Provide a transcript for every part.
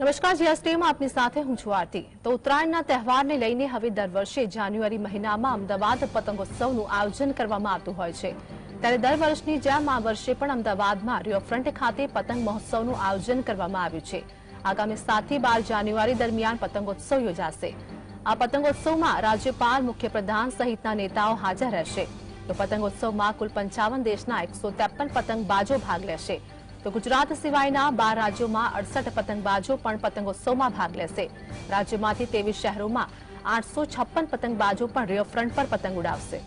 નમસ્કાર જીએસટીમાં આપની સાથે હું છું આરતી. તો ઉત્તરાયણના તહેવારને લઈને હવે દર વર્ષે જાન્યુઆરી મહિનામાં અમદાવાદ પતંગોત્સવનું આયોજન કરવામાં આવતું હોય છે. ત્યારે દર વર્ષની જેમ આ વર્ષે પણ અમદાવાદમાં રિવરફ્રન્ટ ખાતે પતંગ મહોત્સવનું આયોજન કરવામાં આવ્યું છે. આગામી સાતથી બાર જાન્યુઆરી દરમિયાન પતંગોત્સવ યોજાશે. આ પતંગોત્સવમાં રાજ્યપાલ, મુખ્યપ્રધાન સહિતના નેતાઓ હાજર રહેશે. તો પતંગોત્સવમાં કુલ પંચાવન દેશના એકસો પતંગબાજો ભાગ લેશે. તો ગુજરાત સિવાયના બાર રાજ્યોમાં અડસઠ પતંગબાજો પણ પતંગોત્સવમાં ભાગ લેશે. રાજ્યમાંથી તેવીસ શહેરોમાં આઠસો છપ્પન પતંગબાજો પણ રિવરફ્રન્ટ પર પતંગ ઉડાવશે.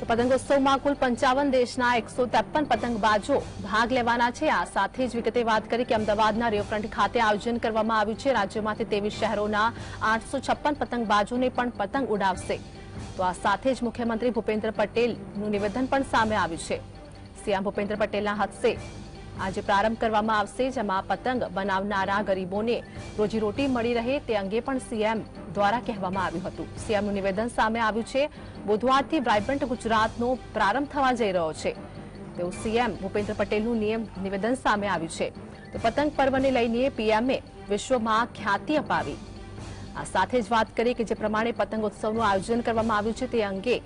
તો પતંગોત્સવમાં કુલ પંચાવન દેશના એકસો ત્રેપન પતંગબાજો ભાગ લેવાના છે. આ સાથે જ વિગતે વાત કરી કે અમદાવાદના રિવરફ્રન્ટ ખાતે આયોજન કરવામાં આવ્યું છે. રાજ્યમાંથી તેવીસ શહેરોના આઠસો છપ્પન પતંગબાજોને પણ પતંગ ઉડાવશે. તો આ સાથે જ મુખ્યમંત્રી ભૂપેન્દ્ર પટેલનું નિવેદન પણ સામે આવ્યું છે. સીએમ ભૂપેન્દ્ર પટેલના હસ્તે આજે પ્રારંભ કરવામાં આવશે, જેમાં પતંગ બનાવનારા ગરીબોને રોજીરોટી મળી રહે તે અંગે પણ સીએમ દ્વારા કહેવામાં આવ્યું હતું. સીએમનું નિવેદન સામે આવ્યું છે. બુધવારથી વાઇબ્રન્ટ ગુજરાતનો પ્રારંભ થવા જઈ રહ્યો છે. તેવું સીએમ ભૂપેન્દ્ર પટેલનું નિયમ, નિવેદન સામે આવ્યું છે. તો પતંગ પર્વને લઈને પીએમએ વિશ્વમાં ખ્યાતિ અપાવી. આ સાથે જ વાત કરી કે જે પ્રમાણે પતંગોત્સવનું આયોજન કરવામાં આવ્યું છે તે અંગે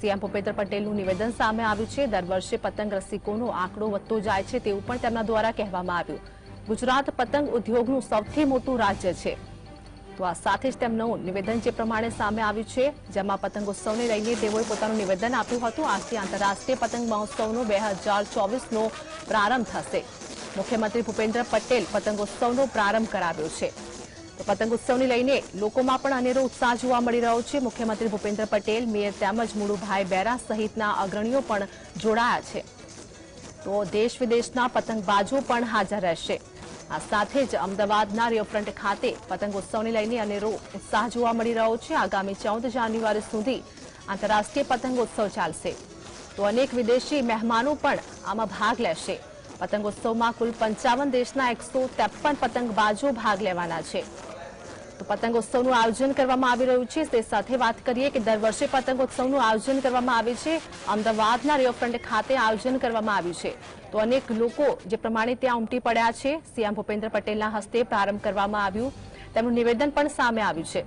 સીએમ ભૂપેન્દ્ર પટેલનું નિવેદન સામે આવ્યું છે. દર વર્ષે પતંગ રસિકોનો આંકડો વધતો જાય છે તેવું પણ તેમના દ્વારા કહેવામાં આવ્યું. ગુજરાત પતંગ ઉદ્યોગનું સૌથી મોટું રાજ્ય છે. તો આ સાથે જ તેમનું નિવેદન જે પ્રમાણે સામે આવ્યું છે, જેમાં પતંગોત્સવને લઈને તેઓએ પોતાનું નિવેદન આપ્યું હતું. આજથી આંતરરાષ્ટ્રીય પતંગ મહોત્સવનો બે હજાર ચોવીસનો પ્રારંભ થશે. મુખ્યમંત્રી ભૂપેન્દ્ર પટેલ પતંગોત્સવનો પ્રારંભ કરાવ્યો છે. પતંગ ઉત્સવને લઈને લોકોમાં પણ અનેરો ઉત્સાહ જોવા મળી રહ્યો છે. મુખ્યમંત્રી ભૂપેન્દ્ર પટેલ, મેયર તેમજ મુળુભાઈ બેરા સહિતના અગ્રણીઓ પણ જોડાયા છે. તો દેશ વિદેશના પતંગબાજો પણ હાજર રહેશે. આ સાથે જ અમદાવાદના રિવરફ્રન્ટ ખાતે પતંગોત્સવને લઈને અનેરો ઉત્સાહ જોવા મળી રહ્યો છે. આગામી ચૌદ જાન્યુઆરી સુધી આંતરરાષ્ટ્રીય પતંગોત્સવ ચાલશે. તો અનેક વિદેશી મહેમાનો પણ આમાં ભાગ લેશે. પતંગોત્સવમાં કુલ પંચાવન દેશના એકસો ત્રેપન પતંગબાજો ભાગ લેવાના છે. તો પતંગોત્સવનું આયોજન કરવામાં આવી રહ્યું છે. તે સાથે વાત કરીએ કે દર વર્ષે પતંગોત્સવનું આયોજન કરવામાં આવે છે. અમદાવાદના રિવરફ્રન્ટ ખાતે આયોજન કરવામાં આવ્યું છે. તો અનેક લોકો જે પ્રમાણે ત્યાં ઉમટી પડ્યા છે, સીએમ ભૂપેન્દ્ર પટેલના હસ્તે પ્રારંભ કરવામાં આવ્યું. તેમનું નિવેદન પણ સામે આવ્યું છે.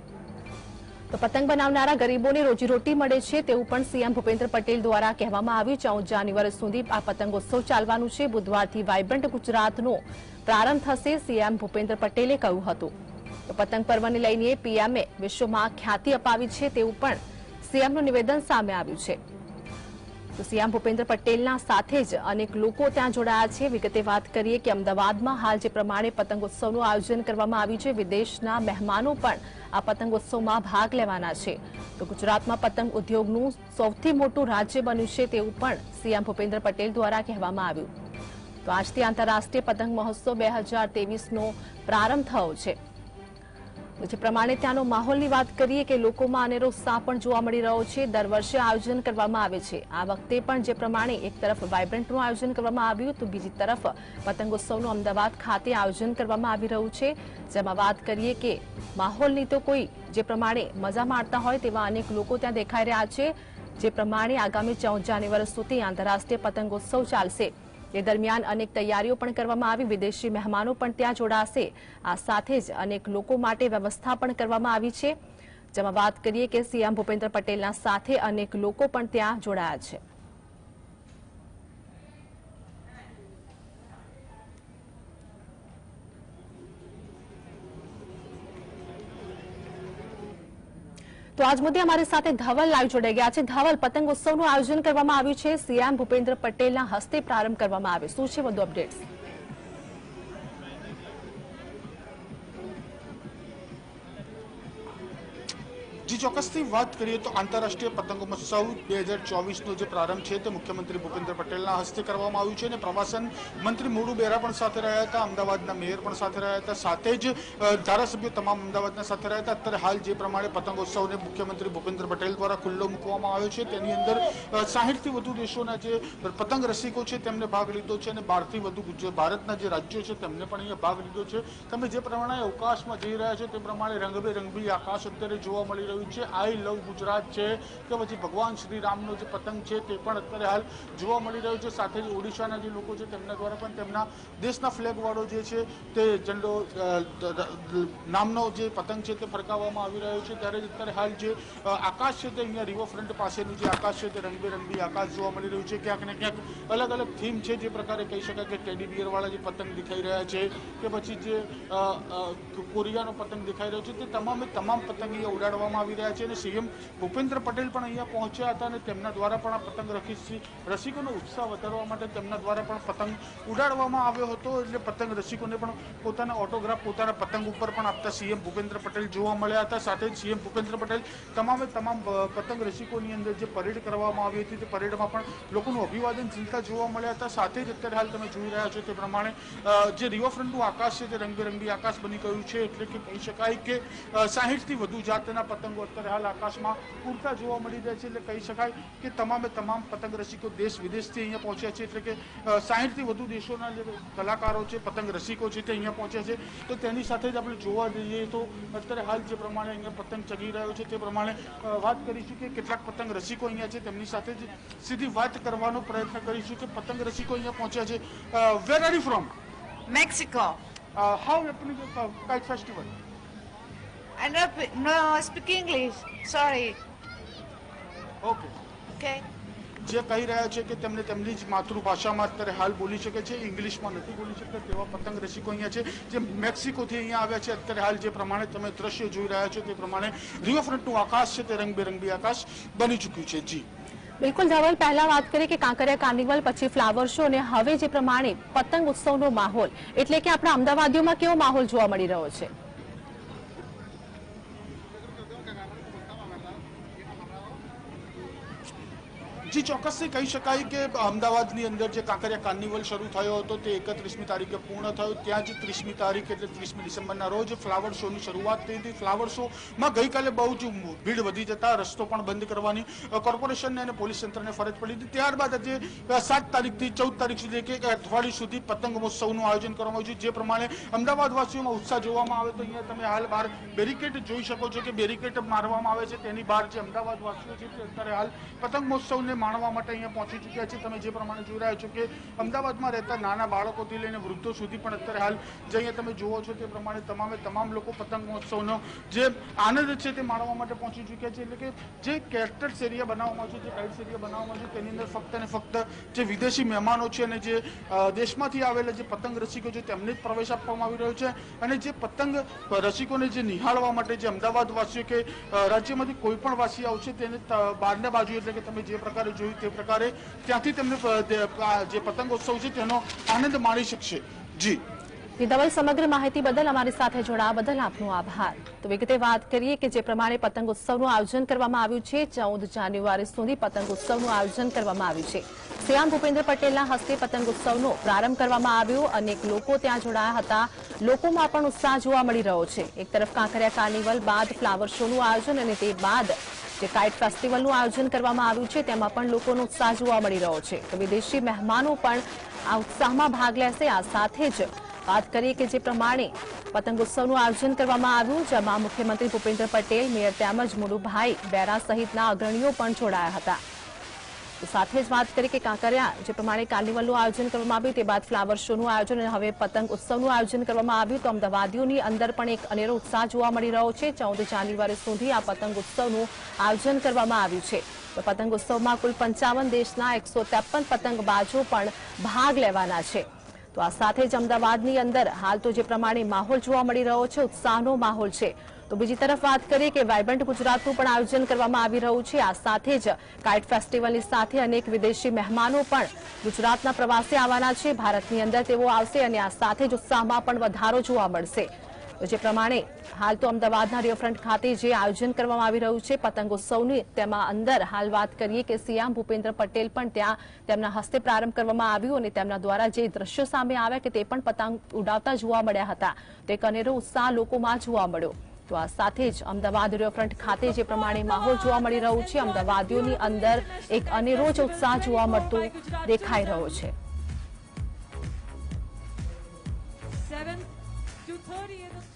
તો પતંગ બનાવનારા ગરીબોને રોજીરોટી મળે છે તેવું પણ સીએમ ભૂપેન્દ્ર પટેલ દ્વારા કહેવામાં આવ્યું ચૌદ જાન્યુઆરી સુધી આ પતંગોત્સવ ચાલવાનું છે. બુધવારથી વાઇબ્રન્ટ ગુજરાતનો પ્રારંભ થશે, સીએમ ભૂપેન્દ્ર પટેલે કહ્યું હતું. પતંગ પર્વને લઈને પીએમએ વિશ્વમાં ખ્યાતિ અપાવી છે તેવું પણ સીએમનું નિવેદન સામે આવ્યું છે. તો સીએમ ભૂપેન્દ્ર પટેલના સાથે જ અનેક લોકો ત્યાં જોડાયા છે. વિગતે વાત કરીએ કે અમદાવાદમાં હાલ જે પ્રમાણે પતંગોત્સવનું આયોજન કરવામાં આવ્યું છે, વિદેશના મહેમાનો પણ આ પતંગોત્સવમાં ભાગ લેવાના છે. તો ગુજરાતમાં પતંગ ઉદ્યોગનું સૌથી મોટું રાજ્ય બન્યું છે તેવું પણ સીએમ ભૂપેન્દ્ર પટેલ દ્વારા કહેવામાં આવ્યું. તો આજથી આંતરરાષ્ટ્રીય પતંગ મહોત્સવ બે હજાર પ્રારંભ થયો છે. જે પ્રમાણે ત્યાંનો માહોલની વાત કરીએ કે લોકોમાં અનેરો ઉત્સાહ પણ જોવા મળી રહ્યો છે. દર વર્ષે આયોજન કરવામાં આવે છે. આ વખતે પણ જે પ્રમાણે એક તરફ વાઇબ્રન્ટનું આયોજન કરવામાં આવ્યું તો બીજી તરફ પતંગોત્સવનું અમદાવાદ ખાતે આયોજન કરવામાં આવી રહ્યું છે. જેમાં વાત કરીએ કે માહોલની તો કોઈ જે પ્રમાણે મજા માણતા હોય તેવા અનેક લોકો ત્યાં દેખાઈ રહ્યા છે. જે પ્રમાણે આગામી ચૌદ જાન્યુઆરી સુધી આંતરરાષ્ટ્રીય પતંગોત્સવ ચાલશે. એ દરમિયાન અનેક તૈયારીઓ પણ કરવામાં આવી. વિદેશી મહેમાનો પણ ત્યાં જોડાશે. આ સાથે જ અનેક લોકો માટે વ્યવસ્થા પણ કરવામાં આવી છે. જેમાં વાત કરીએ કે સીએમ ભૂપેન્દ્ર પટેલના સાથે અનેક લોકો પણ ત્યાં જોડાયા છે. તો આજ મુદ્દે અમારી સાથે ધવલ લાઈવ જોડાઈ ગયા છે. ધવલ પતંગ ઉત્સવનું આયોજન કરવામાં આવ્યું છે. સીએમ ભૂપેન્દ્ર પટેલના હસ્તે પ્રારંભ કરવામાં આવ્યો. શું છે વધુ અપડેટ્સ? જી, ચોક્કસથી વાત કરીએ તો આંતરરાષ્ટ્રીય પતંગ મહોત્સવ બે હજાર ચોવીસનો જે પ્રારંભ છે, તે મુખ્યમંત્રી ભૂપેન્દ્ર પટેલના હસ્તે કરવામાં આવ્યું છે અને પ્રવાસન મંત્રી મોડુ બેરા પણ સાથે રહ્યા હતા, અમદાવાદના મેયર પણ સાથે રહ્યા હતા, સાથે જ ધારાસભ્યો તમામ અમદાવાદના સાથે રહ્યા હતા. અત્યારે હાલ જે પ્રમાણે પતંગોત્સવને મુખ્યમંત્રી ભૂપેન્દ્ર પટેલ દ્વારા ખુલ્લો મૂકવામાં આવ્યો છે. તેની અંદર સાહીઠથી વધુ દેશોના જે પતંગ રસિકો છે, તેમને ભાગ લીધો છે અને બહારથી વધુ ગુજરાત ભારતના જે રાજ્યો છે, તેમને પણ અહીંયા ભાગ લીધો છે. તમે જે પ્રમાણે અવકાશમાં જઈ રહ્યા છો, તે પ્રમાણે રંગબેરંગી આકાશ અત્યારે જોવા મળી રહ્યું આવ્યું છે. આઈ લવ ગુજરાત છે કે પછી ભગવાન શ્રી રામનો જે પતંગ છે તે પણ અત્યારે હાલ જોવા મળી રહ્યો છે. સાથે જ ઓડિશાના જે લોકો છે તેમના દ્વારા પણ તેમના દેશના ફ્લેગ વાળો જે છે તે ઝંડો નામનો જે પતંગ છે તે ફરકાવવામાં આવી રહ્યો છે. ત્યારે જ અત્યારે હાલ જે આકાશ છે તે અહીંયા રિવરફ્રન્ટ પાસેનું જે આકાશ છે તે રંગબેરંગી આકાશ જોવા મળી રહ્યું છે. ક્યાંક ને ક્યાંક અલગ અલગ થીમ છે જે પ્રકારે કહી શકાય કે ટેડી બિયર વાળા જે પતંગ દેખાઈ રહ્યા છે કે પછી જે કોરિયાનો પતંગ દેખાઈ રહ્યો છે. તે તમામે તમામ પતંગ અહીંયા ઉડાડવામાં આવી રહ્યા છે અને સીએમ ભૂપેન્દ્ર પટેલ પણ અહીંયા પહોંચ્યા હતા અને તેમના દ્વારા પણ આ પતંગ રખી રસિકોનો ઉત્સાહ વધારવા માટે તેમના દ્વારા પણ પતંગ ઉડાડવામાં આવ્યો હતો એટલે પતંગ રસિકોને પણ પોતાના ઓટોગ્રાફ, પોતાના પતંગ ઉપર પણ આપતા સીએમ ભૂપેન્દ્ર પટેલ જોવા મળ્યા હતા. સાથે જ સીએમ ભૂપેન્દ્ર પટેલ તમામે તમામ પતંગ રસિકોની અંદર જે પરેડ કરવામાં આવી હતી તે પરેડમાં પણ લોકોનું અભિવાદન ઝીલતા જોવા મળ્યા હતા. સાથે જ અત્યારે હાલ તમે જોઈ રહ્યા છો તે પ્રમાણે જે રિવરફ્રન્ટનું આકાશ છે તે રંગબેરંગી આકાશ બની ગયું છે. એટલે કે કહી શકાય કે સાહીઠથી વધુ જાતના પતંગો અત્યારે હાલ આકાશમાં ઉડતા જોવા મળી રહ્યા છે એટલે કહી શકાય કે તમામે તમામ પતંગ રસિકો દેશ વિદેશથી અહીંયા પહોંચ્યા છે. એટલે કે સાહીઠથી વધુ દેશોના જે કલાકારો છે પતંગ રસિકો છે તે અહીંયા પહોંચ્યા છે. તો તેની સાથે જ આપણે જોવા જઈએ તો અત્યારે હાલ જે પ્રમાણે અહીંયા પતંગ ચગી રહ્યો છે તે પ્રમાણે વાત કરીશું કે કેટલાક પતંગ રસિકો અહીંયા છે તેમની સાથે જ સીધી વાત કરવાનો પ્રયત્ન કરીશું કે પતંગ રસિકો અહીંયા પહોંચ્યા છે. Where are you from Mexico. How happening kite festival I no, no speak English. Sorry. Okay Okay. જે કહી રહ્યા છે કે તેમને તેમની જ માતૃભાષામાં અત્યારે હાલ બોલી શકે છે ઇંગ્લિશમાં નથી બોલી શકતા તેવા પતંગ રસિકો અહીંયા છે જે મેક્સિકોથી અહીંયા આવ્યા છે અત્યારે હાલ જે પ્રમાણે તમે દ્રશ્ય જોઈ રહ્યા છો તે પ્રમાણે રિવરફ્રન્ટનું આકાશ છે તે રંગબેરંગી આકાશ બની ચૂક્યું છે જી બિલકુલ ધવલ પહેલા વાત કરીએ કે કાંકરિયા કાર્નિવલ પછી ફ્લાવર શો અને હવે જે પ્રમાણે પતંગ ઉત્સવનો માહોલ એટલે કે આપણા અમદાવાદીઓમાં કેવો માહોલ જોવા મળી રહ્યો છે જી ચોક્કસથી કહી શકાય કે અમદાવાદની અંદર જે કાંકરિયા કાર્નિવલ શરૂ થયો હતો તે એકત્રીસમી તારીખે પૂર્ણ થયો. ત્યાં જ ત્રીસમી તારીખ એટલે ત્રીસમી ડિસેમ્બરના રોજ ફ્લાવર શોની શરૂઆત થઈ હતી. ફ્લાવર શોમાં ગઈકાલે બહુ જ ભીડ વધી જતા રસ્તો પણ બંધ કરવાની કોર્પોરેશનને અને પોલીસ તંત્રને ફરજ પડી હતી. ત્યારબાદ આજે સાત તારીખથી ચૌદ તારીખ સુધી કે અઠવાડિયું સુધી પતંગ મહોત્સવનું આયોજન કરવામાં આવ્યું છે. જે પ્રમાણે અમદાવાદવાસીઓમાં ઉત્સાહ જોવામાં આવે તો અહીંયા તમે હાલ બહાર બેરિકેડ જોઈ શકો છો કે બેરિકેડ મારવામાં આવે છે. તેની બહાર જે અમદાવાદ વાસીઓ છે તે અત્યારે હાલ પતંગ મહોત્સવને માણવા માટે અહીંયા પહોંચી ચૂક્યા છે. તમે જે પ્રમાણે જોઈ રહ્યા છો કે અમદાવાદમાં રહેતા નાના બાળકોથી લઈને વૃદ્ધો સુધી પણ અત્યારે હાલ જે અહીંયા તમે જુઓ છો તે પ્રમાણે તમામે તમામ લોકો પતંગ મહોત્સવનો જે આનંદ છે તે માણવા માટે પહોંચી ચૂક્યા છે. એટલે કે જે કેરેક્ટર્સ એરિયા બનાવવામાં છે, જે ગાઈડ્સ એરિયા બનાવવામાં છે, તેની અંદર ફક્ત અને ફક્ત જે વિદેશી મહેમાનો છે અને જે દેશમાંથી આવેલા જે પતંગ રસિકો છે તેમને જ પ્રવેશ આપવામાં આવી રહ્યો છે. અને જે પતંગ રસિકોને જે નિહાળવા માટે જે અમદાવાદ વાસીઓ કે રાજ્યમાંથી કોઈ પણ વાસી આવશે તેને બહારના બાજુ એટલે કે તમે જે પ્રકારે જોયું તે પ્રકારે, ત્યાંથી તેમને જે પતંગોત્સવ છે તેનો આનંદ માણી શકશે. જી. ધવલ સમગ્ર માહિતી બદલ અમારી સાથે જોડાવા બદલ આપનો આભાર. તો વિગતે વાત કરીએ કે જે પ્રમાણે પતંગ ઉત્સવનું આયોજન કરવામાં આવ્યું છે, ચૌદ જાન્યુઆરી સુધી પતંગ ઉત્સવનું આયોજન કરવામાં આવ્યું છે. શ્યામ ભૂપેન્દ્ર પટેલના હસ્તે પતંગ ઉત્સવનો પ્રારંભ કરવામાં આવ્યો અનેક લોકો ત્યાં જોડાયા હતા. લોકોમાં પણ ઉત્સાહ જોવા મળી રહ્યો છે. એક તરફ કાંકરિયા કાર્નિવલ બાદ ફ્લાવર શોનું આયોજન અને તે બાદ જે કાઇટ ફેસ્ટિવલનું આયોજન કરવામાં આવ્યું છે, તેમાં પણ લોકોનો ઉત્સાહ જોવા મળી રહ્યો છે. તો વિદેશી મહેમાનો પણ આ ઉત્સાહમાં ભાગ લેશે. આ સાથે જ વાત કરીએ કે જે પ્રમાણે પતંગોત્સવનું આયોજન કરવામાં આવ્યું, જેમાં મુખ્યમંત્રી ભૂપેન્દ્ર પટેલ, મેયર તેમજ મુરુભાઈ બેરા સહિતના અગ્રણીઓ પણ જોડાયા હતા. સાથે જ વાત કરી કે કાંકરિયા, જે પ્રમાણે કાર્નિવલનું આયોજન કરવામાં આવ્યું તે બાદ ફ્લાવર શોનું આયોજન અને હવે પતંગ ઉત્સવનું આયોજન કરવામાં આવ્યું તો અમદાવાદીઓની અંદર પણ એક અનેરો ઉત્સાહ જોવા મળી રહ્યો છે. ચૌદ જાન્યુઆરી સુધી આ પતંગ ઉત્સવનું આયોજન કરવામાં આવ્યું છે. તો પતંગ ઉત્સવમાં કુલ પંચાવન દેશના એકસો પતંગબાજો પણ ભાગ લેવાના છે. તો આ સાથે જ અમદાવાદની અંદર હાલ તો જે પ્રમાણે માહોલ જોવા મળી રહ્યો છે, ઉત્સાહનો માહોલ છે. તો બીજી તરફ વાત કરીએ કે વાયબ્રન્ટ ગુજરાતનું પણ આયોજન કરવામાં આવી રહ્યું છે. આ સાથે જ કાઇટ ફેસ્ટિવલની સાથે અનેક વિદેશી મહેમાનો પણ ગુજરાતના પ્રવાસે આવવાના છે. ભારતની અંદર તેઓ આવશે અને આ સાથે જ ઉત્સાહમાં પણ વધારો જોવા મળશે. તો જે પ્રમાણે હાલ તો અમદાવાદના રિવરફ્રન્ટ ખાતે જે આયોજન કરવામાં આવી રહ્યું છે પતંગોત્સવની તેમાં અંદર હાલ વાત કરીએ કે સીએમ ભૂપેન્દ્ર પટેલ પણ ત્યાં તેમના હસ્તે પ્રારંભ કરવામાં આવ્યું અને તેમના દ્વારા જે દ્રશ્યો સામે આવ્યા કે તે પણ પતંગ ઉડાવતા જોવા મળ્યા હતા. તે કનેરો ઉત્સાહ લોકોમાં જોવા મળ્યો. તો આ સાથે જ અમદાવાદ રિવરફ્રન્ટ ખાતે જે પ્રમાણે માહોલ જોવા મળી રહ્યો છે, અમદાવાદીઓની અંદર એક અનેરો ઉત્સાહ જોવા મળતો દેખાઈ રહ્યો છે. 2.30